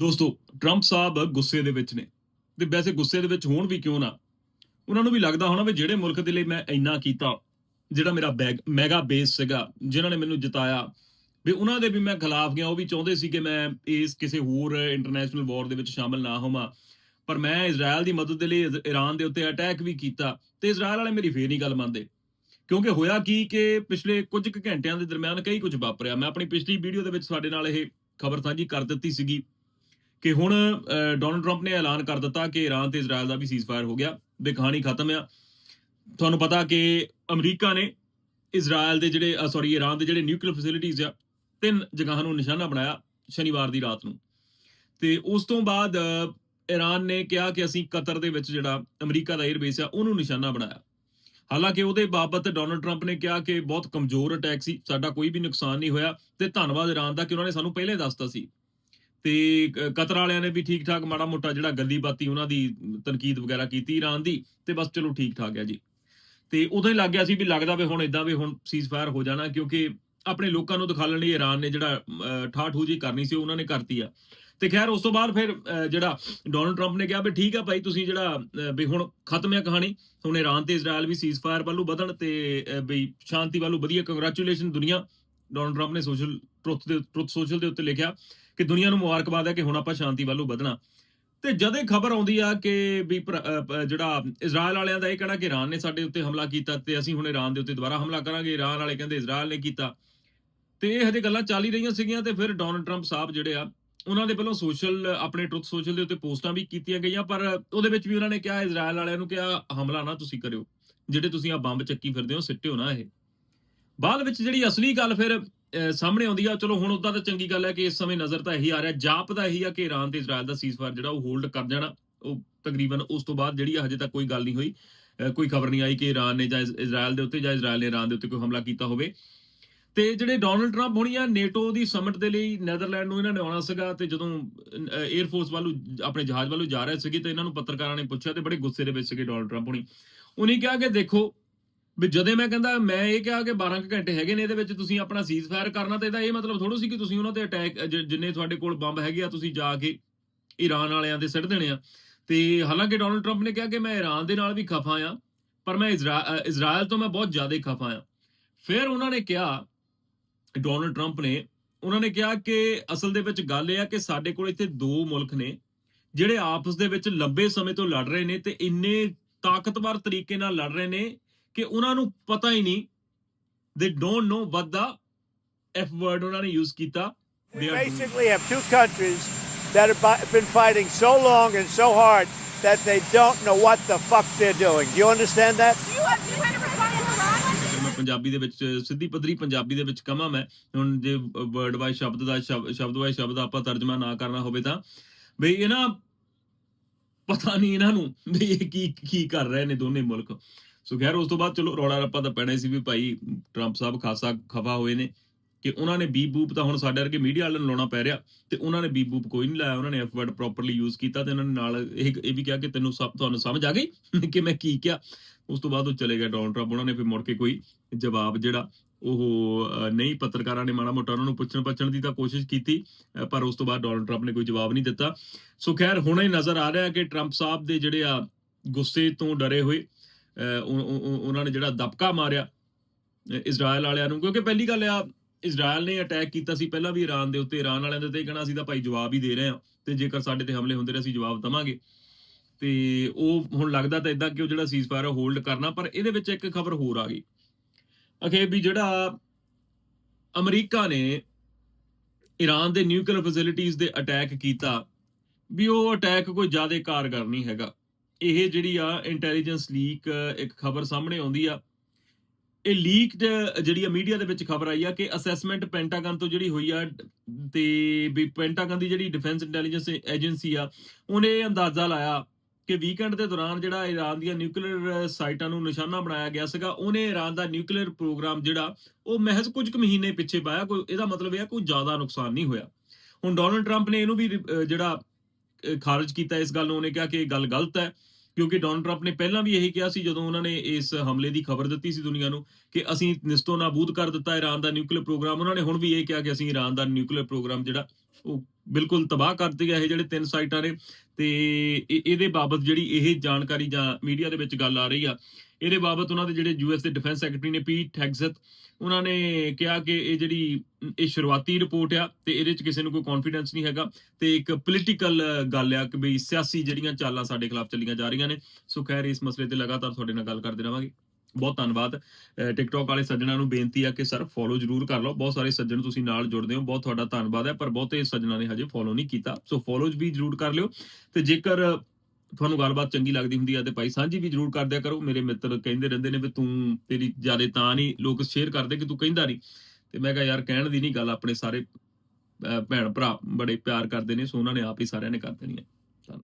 ਦੋਸਤੋ ਟਰੰਪ ਸਾਹਿਬ ਗੁੱਸੇ ਦੇ ਵਿੱਚ ਨੇ। ਤੇ ਵੈਸੇ ਗੁੱਸੇ ਦੇ ਵਿੱਚ ਹੋਣ ਵੀ ਕਿਉਂ ਨਾ? ਉਹਨਾਂ ਨੂੰ ਵੀ ਲੱਗਦਾ ਹੋਣਾ ਵੀ ਜਿਹੜੇ ਮੁਲਕ ਦੇ ਲਈ ਮੈਂ ਇੰਨਾ ਕੀਤਾ, ਜਿਹੜਾ ਮੇਰਾ ਬੈਗ ਮੈਗਾ ਬੇਸ ਸੀਗਾ, ਜਿਨ੍ਹਾਂ ਨੇ ਮੈਨੂੰ ਜਿਤਾਇਆ, ਵੀ ਉਹਨਾਂ ਦੇ ਵੀ ਮੈਂ ਖਿਲਾਫ ਗਿਆ, ਉਹ ਵੀ ਚਾਹੁੰਦੇ ਸੀ ਕਿ ਮੈਂ ਇਸ ਕਿਸੇ ਹੋਰ ਇੰਟਰਨੈਸ਼ਨਲ ਵਾਰ ਦੇ ਵਿੱਚ ਸ਼ਾਮਲ ਨਾ ਹੋਵਾਂ। ਪਰ ਮੈਂ ਇਜ਼ਰਾਈਲ ਦੀ ਮਦਦ ਦੇ ਲਈ ਇਜ਼- ਈਰਾਨ ਦੇ ਉੱਤੇ ਅਟੈਕ ਵੀ ਕੀਤਾ, ਤੇ ਇਜ਼ਰਾਈਲ ਵਾਲੇ ਮੇਰੀ ਫੇਰ ਨਹੀਂ ਗੱਲ ਮੰਨਦੇ। ਕਿਉਂਕਿ ਹੋਇਆ ਕੀ ਕਿ ਪਿਛਲੇ ਕੁਝ ਕੁ ਘੰਟਿਆਂ ਦੇ ਦਰਮਿਆਨ ਕਈ ਕੁਝ ਵਾਪਰਿਆ। ਮੈਂ ਆਪਣੀ ਪਿਛਲੀ ਵੀਡੀਓ ਦੇ ਵਿੱਚ ਤੁਹਾਡੇ ਨਾਲ ਇਹ ਖਬਰ ਸਾਂਝੀ ਕਰ ਦਿੱਤੀ ਸੀਗੀ। ਕਿ ਹੁਣ ਡੋਨਲਡ ਟਰੰਪ ਨੇ ਐਲਾਨ ਕਰ ਦਿੱਤਾ ਕਿ ਈਰਾਨ ਤੇ ਇਜ਼ਰਾਈਲ ਦਾ ਵੀ ਸੀਜ਼ਫਾਇਰ ਹੋ ਗਿਆ ਵੀ ਕਹਾਣੀ ਖਤਮ ਆ। ਤੁਹਾਨੂੰ ਪਤਾ ਕਿ ਅਮਰੀਕਾ ਨੇ ਇਜ਼ਰਾਈਲ ਦੇ ਜਿਹੜੇ ਸੌਰੀ ਈਰਾਨ ਦੇ ਜਿਹੜੇ ਨਿਊਕਲੀਅਰ ਫੈਸਿਲਿਟੀਜ਼ ਆ ਤਿੰਨ ਜਗ੍ਹਾਵਾਂ ਨੂੰ ਨਿਸ਼ਾਨਾ ਬਣਾਇਆ ਸ਼ਨੀਵਾਰ ਦੀ ਰਾਤ ਨੂੰ। ਤੇ ਉਸ ਤੋਂ ਬਾਅਦ ਅਹ, ਈਰਾਨ ਨੇ ਕਿਹਾ ਕਿ ਅਸੀਂ ਕਤਰ ਦੇ ਵਿੱਚ ਜਿਹੜਾ ਅਮਰੀਕਾ ਦਾ 에ਅਰਬੇਸ ਆ ਉਹਨੂੰ ਨਿਸ਼ਾਨਾ ਬਣਾਇਆ। ਹਾਲਾਂਕਿ ਉਹਦੇ ਬਾਬਤ ਡੋਨਲਡ ਟਰੰਪ ਨੇ ਕਿਹਾ ਕਿ ਬਹੁਤ ਕਮਜ਼ੋਰ ਅਟੈਕ ਸੀ ਸਾਡਾ ਕੋਈ ਵੀ ਨੁਕਸਾਨ ਨਹੀਂ ਹੋਇਆ ਤੇ ਧੰਨਵਾਦ ਈਰਾਨ ਦਾ ਕਿ ਉਹਨਾਂ ਨੇ ਸਾਨੂੰ ਪਹਿਲੇ ਦੱਸਤਾ ਸੀ। ਤੇ ਕ- ਕਤਰ ਵਾਲਿਆਂ ਨੇ ਵੀ ਠੀਕ ਠਾਕ ਮਾੜਾ ਮੋਟਾ ਜਿਹੜਾ ਗੱਲੀ ਬਾਤੀ ਉਹਨਾਂ ਦੀ ਤਨਕੀਦ ਵਗੈਰਾ ਕੀਤੀ ਈਰਾਨ ਦੀ ਤੇ ਬਸ ਚਲੋ ਠੀਕ ਠਾਕ ਹੈ ਜੀ। ਤੇ ਉਦੋਂ ਹੀ ਲੱਗ ਗਿਆ ਸੀ ਵੀ ਲੱਗਦਾ ਵੀ ਹੁਣ ਇਦਾਂ ਵੀ ਹੁਣ ਸੀਜ਼ਫਾਇਰ ਹੋ ਜਾਣਾ ਕਿਉਂਕਿ ਆਪਣੇ ਲੋਕਾਂ ਨੂੰ ਦਿਖਾਲਣ ਲਈ ਈਰਾਨ ਨੇ ਜਿਹੜਾ ਠਾਠੂ ਠਾਠ ਜੀ ਕਰਨੀ ਸੀ ਉਹਨਾਂ ਨੇ ਕਰਤੀ ਆ। ਤੇ ਖੈਰ ਉਸ ਤੋਂ ਬਾਅਦ ਫਿਰ ਜਿਹੜਾ ਡੋਨਲਡ ਟਰੰਪ ਨੇ ਕਿਹਾ ਵੀ ਠੀਕ ਆ ਭਾਈ ਤੁਸੀਂ ਜਿਹੜਾ ਅਹ, ਵੀ ਹੁਣ ਖਤਮ ਹੈ ਕਹਾਣੀ ਹੁਣ ਈਰਾਨ ਤੇ ਇਜ਼ਰਾਈਲ ਵੀ ਸੀਜ਼ਫਾਇਰ ਵੱਲੋਂ ਵਧਣ ਤੇ ਅਹ, ਵੀ ਸ਼ਾਂਤੀ ਵੱਲੋਂ ਵਧੀਆ ਕੰਗ੍ਰੈਚੁਲੇਸ਼ਨ ਦੁਨੀਆ। ਡੋਨਲਡ ਟਰੰਪ ਨੇ ਸੋਸ਼ਲ ਟਰੁੱਥ ਦੇ ਟਰੁੱਥ ਸੋਸ਼ਲ ਦੇ ਉੱਤੇ ਲਿਖਿਆ ਕਿ ਦੁਨੀਆ ਨੂੰ ਮੁਬਾਰਕਬਾਦ ਹੈ ਕਿ ਹੁਣ ਆਪਾਂ ਸ਼ਾਂਤੀ ਵੱਲੋਂ ਵਧਣਾ। ਤੇ ਜਦ ਖਬਰ ਆਉਂਦੀ ਆ ਕਿ ਵੀ ਜਿਹੜਾ ਇਜ਼ਰਾਈਲ ਵਾਲਿਆਂ ਦਾ ਇਹ ਕਹਿਣਾ ਕਿ ਇਰਾਨ ਨੇ ਸਾਡੇ ਉੱਤੇ ਹਮਲਾ ਕੀਤਾ ਤੇ ਅਸੀਂ ਹੁਣ ਇਰਾਨ ਦੇ ਉੱਤੇ ਦੁਬਾਰਾ ਹਮਲਾ ਕਰਾਂਗੇ ਈਰਾਨ ਵਾਲੇ ਕਹਿੰਦੇ ਇਜ਼ਰਾਈਲ ਨੇ ਕੀਤਾ। ਤੇ ਇਹ ਹਜੇ ਗੱਲਾਂ ਚੱਲ ਹੀ ਰਹੀਆਂ ਸੀਗੀਆਂ ਤੇ ਫਿਰ ਡੋਨਲਡ ਟਰੰਪ ਸਾਹਿਬ ਜਿਹੜੇ ਆ, ਉਹਨਾਂ ਦੇ ਵੱਲੋਂ ਸੋਸ਼ਲ, ਆਪਣੇ ਟਰੁੱਥ ਸੋਸ਼ਲ ਦੇ ਉੱਤੇ ਪੋਸਟਾਂ ਵੀ ਕੀਤੀਆਂ ਗਈਆਂ, ਪਰ ਉਹਦੇ ਵਿੱਚ ਵੀ ਉਹਨਾਂ ਨੇ ਕਿਹਾ ਇਜ਼ਰਾਈਲ ਵਾਲਿਆਂ ਨੂੰ ਕਿਹਾ, ਹਮਲਾ ਨਾ ਤੁਸੀਂ ਕਰਿਓ। ਜਿਹੜੇ ਤੁਸੀਂ ਆ ਬੰਬ ਚੱਕੀ ਫਿਰਦੇ ਹੋ, ਸਿੱਟਿਓ ਨਾ ਇਹ। ਬਾਅਦ ਵਿੱਚ ਜਿਹੜੀ ਅਸਲੀ ਗੱਲ ਫਿਰ ਸਾਹਮਣੇ ਆਉਂਦੀ ਆ, ਚਲੋ ਹੁਣ ਉਦਾਂ ਤਾਂ ਚੰਗੀ ਗੱਲ ਹੈ ਕਿ ਇਸ ਸਮੇਂ ਨਜ਼ਰ ਤਾਂ ਇਹੀ ਆ ਰਿਹਾ ਜਾਪਦਾ ਇਹੀ ਆ ਕਿ ਈਰਾਨ ਤੇ ਇਜ਼ਰਾਈਲ ਦਾ ਸੀਜ਼ਫਾਇਰ ਜਿਹੜਾ ਉਹ ਹੋਲਡ ਕਰ ਜਾਣਾ। ਉਹ ਤਕਰੀਬਨ ਉਸ ਤੋਂ ਬਾਅਦ ਜਿਹੜੀ ਹਜੇ ਤੱਕ ਕੋਈ ਗੱਲ ਨਹੀਂ ਹੋਈ। ਕੋਈ ਖਬਰ ਨਹੀਂ ਆਈ ਕਿ ਈਰਾਨ ਨੇ ਜਾਂ ਇਜ਼ਰਾਈਲ ਦੇ ਉੱਤੇ ਜਾਂ ਇਜ਼ਰਾਈਲ ਨੇ ਈਰਾਨ ਦੇ ਉੱਤੇ ਕੋਈ ਹਮਲਾ ਕੀਤਾ ਹੋਵੇ। ਤੇ ਜਿਹੜੇ ਡੋਨਲਡ ਟਰੰਪ ਹੋਣੀ ਆ, ਨੇਟੋ ਦੀ ਸਮਿਟ ਦੇ ਲਈ ਨੈਦਰਲੈਂਡ ਨੂੰ ਇਹਨਾਂ ਨੇ ਆਉਣਾ ਸੀਗਾ ਤੇ ਜਦੋਂ 에ਅਰ ਫੋਰਸ ਵੱਲੋਂ ਆਪਣੇ ਜਹਾਜ਼ ਵੱਲੋਂ ਜਾ ਰਹੇ ਸੀਗੇ ਤੇ ਇਹਨਾਂ ਨੂੰ ਪੱਤਰਕਾਰਾਂ ਨੇ ਪੁੱਛਿਆ ਤੇ ਬੜੇ ਗੁੱਸੇ ਦੇ ਵਿੱਚ ਸੀਗੇ ਡੋਨਲਡ ਟਰੰਪ ਹੋਣੀ। ਉਹਨੇ ਕਿਹਾ ਕਿ ਦੇਖੋ ਵੀ ਜਦੇ ਮੈਂ ਕਹਿੰਦਾ ਮੈਂ ਇਹ ਕਿਹਾ ਕਿ 12 ਕੁ ਘੰਟੇ ਹੈਗੇ ਨੇ ਇਹਦੇ ਵਿੱਚ ਤੁਸੀਂ ਆਪਣਾ ਸੀਜ਼ਫਾਇਰ ਕਰਨਾ ਤੇ ਇਹਦਾ ਇਹ ਮਤਲਬ ਥੋੜੋ ਸੀ ਕਿ ਤੁਸੀਂ ਉਹਨਾਂ ਤੇ ਅਟੈਕ ਜਿੰਨੇ ਤੁਹਾਡੇ ਕੋਲ ਬੰਬ ਹੈਗੇ ਆ ਤੁਸੀਂ ਜਾ ਕੇ ਈਰਾਨ ਵਾਲਿਆਂ ਦੇ ਸਿੱਟ ਦੇਣੇ ਆ। ਤੇ ਹਾਲਾਂਕਿ ਡੋਨਲਡ ਟਰੰਪ ਨੇ ਕਿਹਾ ਕਿ ਮੈਂ ਈਰਾਨ ਦੇ ਨਾਲ ਵੀ ਖਫਾ ਆ ਪਰ ਮੈਂ ਇਜ਼ਰਾ- ਅ, ਇਜ਼ਰਾਈਲ ਤੋਂ ਮੈਂ ਬਹੁਤ ਜ਼ਿਆਦਾ ਖਫਾ ਆ। ਫਿਰ ਉਹਨਾਂ ਨੇ ਕਿਹਾ ਡੋਨਲਡ ਟਰੰਪ ਨੇ ਉਹਨਾਂ ਨੇ ਕਿਹਾ ਕਿ ਅਸਲ ਦੇ ਵਿੱਚ ਗੱਲ ਇਹ ਆ ਕਿ ਸਾਡੇ ਕੋਲ ਇੱਥੇ ਦੋ ਮੁਲਕ ਨੇ ਜਿਹੜੇ ਆਪਸ ਦੇ ਵਿੱਚ ਲੰਬੇ ਸਮੇਂ ਤੋਂ ਲੜ ਰਹੇ ਨੇ ਤੇ ਇੰਨੇ ਤਾਕਤਵਰ ਤਰੀਕੇ ਨਾਲ ਲੜ ਰਹੇ ਨੇ ਕਿ ਉਹਨਾਂ ਨੂੰ ਪਤਾ ਹੀ ਨਹੀਂ ਦੇ don't know what the F word ਉਹਨਾਂ ਨੇ ਯੂਜ਼ ਕੀਤਾ We They are- basically have two countries that have bi- been fighting so long and so hard that they don't know what the fuck they're doing. Do you understand that? You have 200 in Iran? ਅਗਰ ਮੈਂ ਪੰਜਾਬੀ ਦੇ ਵਿੱਚ ਸਿੱਧੀ ਪੱਧਰੀ ਪੰਜਾਬੀ ਦੇ ਵਿੱਚ ਕਹਾਂ ਮੈਂ ਹੁਣ ਜੇ ਵਰਡ ਵਾਈ ਸ਼ਬਦ ਦਾ ਸ਼ਬ- ਸ਼ਬਦ ਵਾਈ ਸ਼ਬਦ ਆਪਾਂ ਤਰਜਮਾ ਨਾ ਕਰਨਾ ਹੋਵੇ ਤਾਂ ਬਈ ਇਹ ਨਾ ਪਤਾ ਨਹੀਂ ਇਹਨਾਂ ਨੂੰ ਵੀ ਇਹ ਕੀ ਕੀ ਕਰ ਰਹੇ ਨੇ ਦੋਨੇ ਮੁਲਕ ਸੋ ਖੈਰ, ਉਸ ਤੋਂ ਬਾਅਦ ਚਲੋ ਰੌਲਾ ਰੱਪਾ ਤਾਂ ਪੈਣਾ ਸੀ ਵੀ ਭਾਈ ਟਰੰਪ ਸਾਹਿਬ ਖਾਸਾ ਖਫਾ ਹੋਏ ਨੇ ਕਿ ਉਹਨਾਂ ਨੇ ਬੀਪ ਬੂਪ ਤਾਂ ਹੁਣ ਸਾਡੇ ਵਰਗੇ ਮੀਡੀਆ ਵਾਲਿਆਂ ਨੂੰ ਲਾਉਣਾ ਪੈ ਰਿਹਾ ਤੇ ਉਹਨਾਂ ਨੇ ਬੀਪ ਬੂਪ ਕੋਈ ਨਹੀਂ ਲਾਇਆ, ਉਹਨਾਂ ਨੇ ਐਫ ਵਰਡ ਪ੍ਰੋਪਰਲੀ ਯੂਜ਼ ਕੀਤਾ ਤੇ ਉਹਨਾਂ ਨੇ ਨਾਲ ਇਹ ਇਹ ਵੀ ਕਿਹਾ ਕਿ ਤੈਨੂੰ ਸਭ, ਤੁਹਾਨੂੰ ਸਮਝ ਆ ਗਈ ਕਿ ਮੈਂ ਕੀ ਕਿਹਾ। ਉਸ ਤੋਂ ਬਾਅਦ ਉਹ ਚਲੇ ਗਿਆ ਡੋਨਲਡ ਟਰੰਪ ਉਹਨਾਂ ਨੇ ਫਿਰ ਮੁੜ ਕੇ ਕੋਈ ਜਵਾਬ ਜਿਹੜਾ ਉਹ ਨਹੀਂ, ਪੱਤਰਕਾਰਾਂ ਨੇ ਮਾੜਾ ਮੋਟਾ ਉਹਨਾਂ ਨੂੰ ਪੁੱਛਣ ਪੱਛਣ ਦੀ ਤਾਂ ਕੋਸ਼ਿਸ਼ ਕੀਤੀ ਪਰ ਉਸ ਤੋਂ ਬਾਅਦ ਡੋਨਲਡ ਟਰੰਪ ਨੇ ਕੋਈ ਜਵਾਬ ਨਹੀਂ ਦਿੱਤਾ। ਸੋ ਖੈਰ, ਹੁਣ ਇਹ ਨਜ਼ਰ ਆ ਰਿਹਾ ਕਿ ਟਰੰਪ ਸਾਹਿਬ ਦੇ ਜਿਹੜੇ ਆ ਗੁੱਸੇ ਤੋਂ ਡਰੇ ਹੋਏ ਉਹਨਾਂ ਨੇ ਜਿਹੜਾ ਦਬਕਾ ਮਾਰਿਆ ਅਹ, ਇਜ਼ਰਾਈਲ ਵਾਲਿਆਂ ਨੂੰ ਕਿਉਂਕਿ ਪਹਿਲੀ ਗੱਲ ਆ ਇਜ਼ਰਾਈਲ ਨੇ ਅਟੈਕ ਕੀਤਾ ਸੀ ਪਹਿਲਾਂ ਵੀ ਈਰਾਨ ਦੇ ਉੱਤੇ ਈਰਾਨ ਵਾਲਿਆਂ ਦੇ ਉੱਤੇ ਕਹਿਣਾ ਸੀ ਤਾਂ ਭਾਈ ਜਵਾਬ ਹੀ ਦੇ ਰਹੇ ਆ ਤੇ ਜੇਕਰ ਸਾਡੇ ਤੇ ਹਮਲੇ ਹੁੰਦੇ ਰਹੇ ਅਸੀਂ ਜਵਾਬ ਦਵਾਂਗੇ। ਤੇ ਉਹ ਹੁਣ ਲੱਗਦਾ ਤਾਂ ਇਦਾਂ ਕਿ ਉਹ ਜਿਹੜਾ ਸੀਜ਼ਫਾਇਰ ਹੋਲਡ ਕਰਨਾ ਪਰ ਇਹਦੇ ਵਿੱਚ ਇੱਕ ਖਬਰ ਹੋਰ ਆ ਗਈ। ਅਖੇ ਵੀ ਜਿਹੜਾ ਅਮਰੀਕਾ ਨੇ ਈਰਾਨ ਦੇ ਨਿਊਕਲੀਅਰ ਫੈਸਿਲਿਟੀਆਂ ਦੇ ਅਟੈਕ ਕੀਤਾ ਵੀ ਉਹ ਅਟੈਕ ਕੋਈ ਜ਼ਿਆਦਾ ਕਾਰਗਰ ਨਹੀਂ ਹੈਗਾ। ਇਹ ਜਿਹੜੀ ਆ ਇੰਟੈਲੀਜੈਂਸ ਲੀਕ ਇੱਕ ਖਬਰ ਸਾਹਮਣੇ ਆਉਂਦੀ ਆ। ਇਹ ਲੀਕ ਜਿਹੜੀ ਆ ਮੀਡੀਆ ਦੇ ਵਿੱਚ ਖਬਰ ਆਈ ਆ ਕਿ ਅਸੈਸਮੈਂਟ ਪੈਂਟਾਗਨ ਤੋਂ ਜਿਹੜੀ ਹੋਈ ਆ ਤੇ ਵੀ ਪੈਂਟਾਗਨ ਦੀ ਜਿਹੜੀ ਡਿਫੈਂਸ ਇੰਟੈਲੀਜੈਂਸ ਏਜੰਸੀ ਆ, ਉਹਨੇ ਇਹ ਅੰਦਾਜ਼ਾ ਲਾਇਆ ਕਿ ਵੀਕਐਂਡ ਦੇ ਦੌਰਾਨ ਜਿਹੜਾ ਈਰਾਨ ਦੀਆਂ ਨਿਊਕਲੀਅਰ ਸਾਈਟਾਂ ਨੂੰ ਨਿਸ਼ਾਨਾ ਬਣਾਇਆ ਗਿਆ ਸੀਗਾ, ਉਹਨੇ ਈਰਾਨ ਦਾ ਨਿਊਕਲੀਅਰ ਪ੍ਰੋਗਰਾਮ ਜਿਹੜਾ, ਉਹ ਮਹਿਜ਼ ਕੁਝ ਕੁ ਮਹੀਨੇ ਪਿੱਛੇ ਪਾਇਆ, ਕੋਈ, ਇਹਦਾ ਮਤਲਬ ਇਹ ਆ ਕੋਈ ਜ਼ਿਆਦਾ ਨੁਕਸਾਨ ਨਹੀਂ ਹੋਇਆ। ਹੁਣ ਡੋਨਲਡ ਟਰੰਪ ਨੇ ਇਹਨੂੰ ਵੀ ਜਿਹੜਾ ਖਾਰਜ ਕੀਤਾ ਇਸ ਗੱਲ ਨੂੰ, ਉਹਨੇ ਕਿਹਾ ਕਿ ਇਹ ਗੱਲ ਗਲਤ ਹੈ, ਕਿਉਂਕਿ ਡੋਨਲਡ ਟਰੰਪ ਨੇ ਪਹਿਲਾਂ ਵੀ ਇਹੀ ਕਿਹਾ ਸੀ, ਜਦੋਂ ਉਹਨਾਂ ਨੇ ਇਸ ਹਮਲੇ ਦੀ ਖਬਰ ਦਿੱਤੀ ਸੀ ਦੁਨੀਆ ਨੂੰ ਕਿ ਅਸੀਂ ਨਿਸਤੋ ਨਾਬੂਦ ਕਰ ਦਿੱਤਾ ਈਰਾਨ ਦਾ ਨਿਊਕਲੀਅਰ ਪ੍ਰੋਗਰਾਮ। ਉਹਨਾਂ ਨੇ ਹੁਣ ਵੀ ਇਹ ਕਿਹਾ ਕਿ ਅਸੀਂ ਈਰਾਨ ਦਾ ਨਿਊਕਲੀਅਰ ਪ੍ਰੋਗਰਾਮ ਜਿਹੜਾ, ਉਹ ਬਿਲਕੁਲ ਤਬਾਹ ਕਰ ਦਿੱਤੇ ਇਹ ਜਿਹੜੇ ਤਿੰਨ ਸਾਈਟਾਂ ਨੇ। ਤੇ ਇਹ- ਇਹਦੇ ਬਾਬਤ ਜਿਹੜੀ ਇਹ ਜਾਣਕਾਰੀ ਜਾਂ ਮੀਡੀਆ ਦੇ ਵਿੱਚ ਗੱਲ ਆ ਰਹੀ ਆ, ਇਹਦੇ ਬਾਬਤ ਉਹਨਾਂ ਦੇ ਜਿਹੜੇ ਯੂਐਸ ਦੇ ਡਿਫੈਂਸ ਸੈਕਟਰੀ ਨੇ ਪੀਟ ਹੈਗਜ਼ਤ ਉਹਨਾਂ ਨੇ ਕਿਹਾ ਕਿ ਇਹ ਜਿਹੜੀ ਇਹ ਸ਼ੁਰੂਆਤੀ ਰਿਪੋਰਟ ਆ ਤੇ ਇਹਦੇ ਚ ਕਿਸੇ ਨੂੰ ਕੋਈ ਕੌਨਫੀਡੈਂਸ ਨਹੀਂ ਹੈਗਾ ਤੇ ਇੱਕ ਪੋਲੀਟੀਕਲ ਗੱਲ ਆ ਕਿ ਬਈ ਸਿਆਸੀ ਜਿਹੜੀਆਂ ਚਾਲਾਂ ਸਾਡੇ ਖਿਲਾਫ ਚੱਲੀਆਂ ਜਾ ਰਹੀਆਂ ਨੇ। ਸੋ ਖੈਰ, ਇਸ ਮਸਲੇ ਤੇ ਲਗਾਤਾਰ ਤੁਹਾਡੇ ਨਾਲ ਗੱਲ ਕਰਦੇ ਰਵਾਂਗੇ। ਬਹੁਤ ਧੰਨਵਾਦ। ਟਿਕਟੌਕ ਵਾਲੇ ਸੱਜਣਾਂ ਨੂੰ ਬੇਨਤੀ ਆ ਕਿ ਸਰ ਫੋਲੋ ਜਰੂਰ ਕਰ ਲਓ। ਬਹੁਤ ਸਾਰੇ ਸੱਜਣ ਤੁਸੀਂ ਨਾਲ ਜੁੜਦੇ ਹੋ, ਬਹੁਤ ਤੁਹਾਡਾ ਧੰਨਵਾਦ ਹੈ, ਪਰ ਬਹੁਤੇ ਸੱਜਣਾਂ ਨੇ ਹਜੇ ਫੋਲੋ ਨਹੀਂ ਕੀਤਾ। ਸੋ ਫੋਲੋ ਵੀ ਜਰੂਰ ਕਰ ਲਿਓ ਤੇ ਜੇਕਰ ਤੁਹਾਨੂੰ ਗੱਲਬਾਤ ਚੰਗੀ ਲੱਗਦੀ ਹੁੰਦੀ ਹੈ ਤੇ ਭਾਈ ਸਾਂਝੀ ਵੀ ਜਰੂਰ ਕਰ ਦਿਆ ਕਰੋ। ਮੇਰੇ ਮਿੱਤਰ ਕਹਿੰਦੇ ਰਹਿੰਦੇ ਨੇ ਵੀ ਤੂੰ ਤੇਰੀ ਜ਼ਿਆਦਾ ਤਾਂ ਨਹੀਂ, ਲੋਕ ਸ਼ੇਅਰ ਕਰਦੇ ਕਿ ਤੂੰ ਕਹਿੰਦਾ ਨਹੀਂ। ਤੇ ਮੈਂ ਕਿਹਾ ਯਾਰ ਕਹਿਣ ਦੀ ਨਹੀਂ ਗੱਲ, ਆਪਣੇ ਸਾਰੇ ਭੈਣ ਭਰਾ ਬੜੇ ਪਿਆਰ ਕਰਦੇ ਨੇ, ਸੋ ਉਹਨਾਂ ਨੇ ਆਪ ਹੀ ਸਾਰਿਆਂ ਨੇ ਕਰ ਦੇਣੀ ਹੈ।